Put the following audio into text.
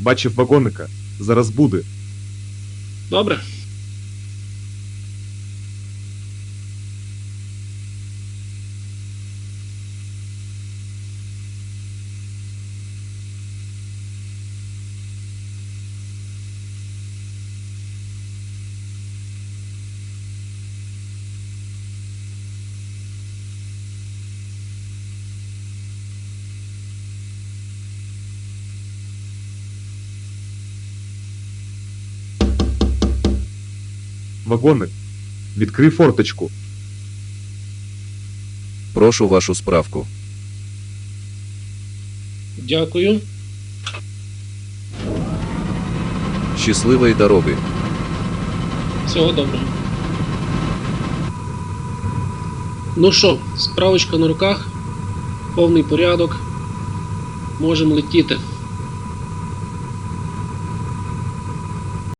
Бачив вагоника. Зараз буде. Добре. Вагонник. Відкрий форточку. Прошу вашу справку. Дякую. Щасливої дороги. Всього доброго. Ну що, справочка на руках, повний порядок. Можемо летіти.